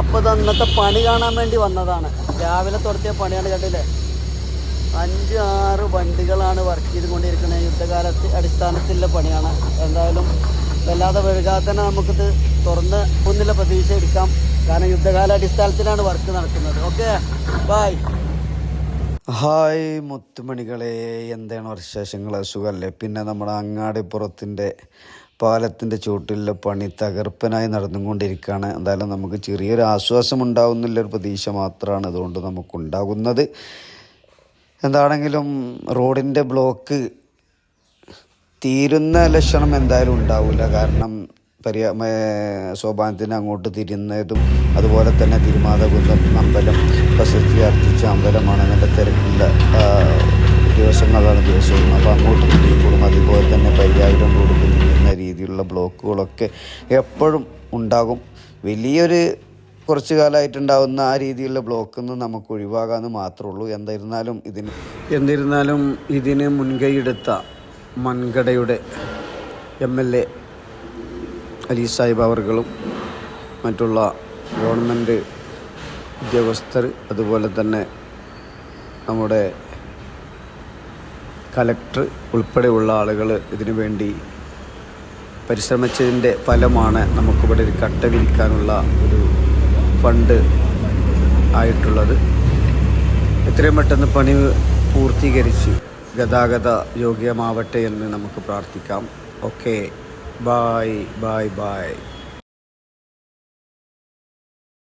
അപ്പോൾ ഇത് അന്നത്തെ പണി കാണാൻ വേണ്ടി വന്നതാണ്. രാവിലെ തുടത്തിയ പണിയാണ് കണ്ടില്ലേ? അഞ്ച് ആറ് വണ്ടികളാണ് വർക്ക് ചെയ്തുകൊണ്ടിരിക്കുന്നത്. യുദ്ധകാലത്ത് അടിസ്ഥാനത്തിലുള്ള പണിയാണ്. എന്തായാലും വല്ലാതെ വഴുകാതെ തന്നെ നമുക്കിത് തുറന്ന് ഒന്നില്ല പ്രതീക്ഷ എടുക്കാം. കാരണം യുദ്ധകാല അടിസ്ഥാനത്തിലാണ് വർക്ക് നടക്കുന്നത്. ഓക്കെ ബൈ ഹായ് മുത്തുമണികളെ. എന്താണ് വർഷേഷങ്ങൾ സുഖമല്ലേ പിന്നെ നമ്മുടെ അങ്ങാടിപ്പുറത്തിന്റെ പാലത്തിന്റെ ചുവട്ടിലെ പണി തകർപ്പനായി നടന്നുകൊണ്ടിരിക്കുകയാണ്. എന്തായാലും നമുക്ക് ചെറിയൊരു ആശ്വാസം ഉണ്ടാവുന്നില്ലൊരു പ്രതീക്ഷ മാത്രമാണ് അതുകൊണ്ട് നമുക്കുണ്ടാകുന്നത്. എന്താണെങ്കിലും റോഡിന്റെ ബ്ലോക്ക് തീരുന്ന ലക്ഷണം എന്തായാലും ഉണ്ടാവില്ല. കാരണം പര്യ സോപാനത്തിന് അങ്ങോട്ട് തിരിയുന്നതും അതുപോലെ തന്നെ തിരുമാതകുന്നം അമ്പലം പ്രശസ്തി അർപ്പിച്ച അമ്പലമാണ്. നല്ല തിരക്കുള്ള ദിവസങ്ങളാണ് ദിവസവും രീതിയിലുള്ള ബ്ലോക്കുകളൊക്കെ എപ്പോഴും ഉണ്ടാകും. വലിയൊരു കുറച്ച് കാലമായിട്ടുണ്ടാകുന്ന ആ രീതിയിലുള്ള ബ്ലോക്കിൽ നിന്ന് നമുക്ക് ഒഴിവാകാമെന്ന് മാത്രമേ ഉള്ളൂ എന്തായിരുന്നാലും ഇതിന് എന്നിരുന്നാലും ഇതിന് മുൻകൈയെടുത്ത മൻകടയുടെ M L A Ali Sahib അവർകളും മറ്റുള്ള ഗവൺമെന്റ് ഉദ്യോഗസ്ഥർ അതുപോലെ തന്നെ നമ്മുടെ കലക്ടർ ഉൾപ്പെടെയുള്ള ആളുകൾ ഇതിനു വേണ്ടി പരിശ്രമിച്ചതിന്റെ ഫലമാണ് നമുക്കിവിടെ ഒരു കട്ട വിരിക്കാനുള്ള ഒരു ഫണ്ട് ആയിട്ടുള്ളത്. എത്രയും പെട്ടെന്ന് പണി പൂർത്തീകരിച്ച് ഗതാഗത യോഗ്യമാവട്ടെ എന്ന് നമുക്ക് പ്രാർത്ഥിക്കാം. ഓക്കെ. Bye bye bye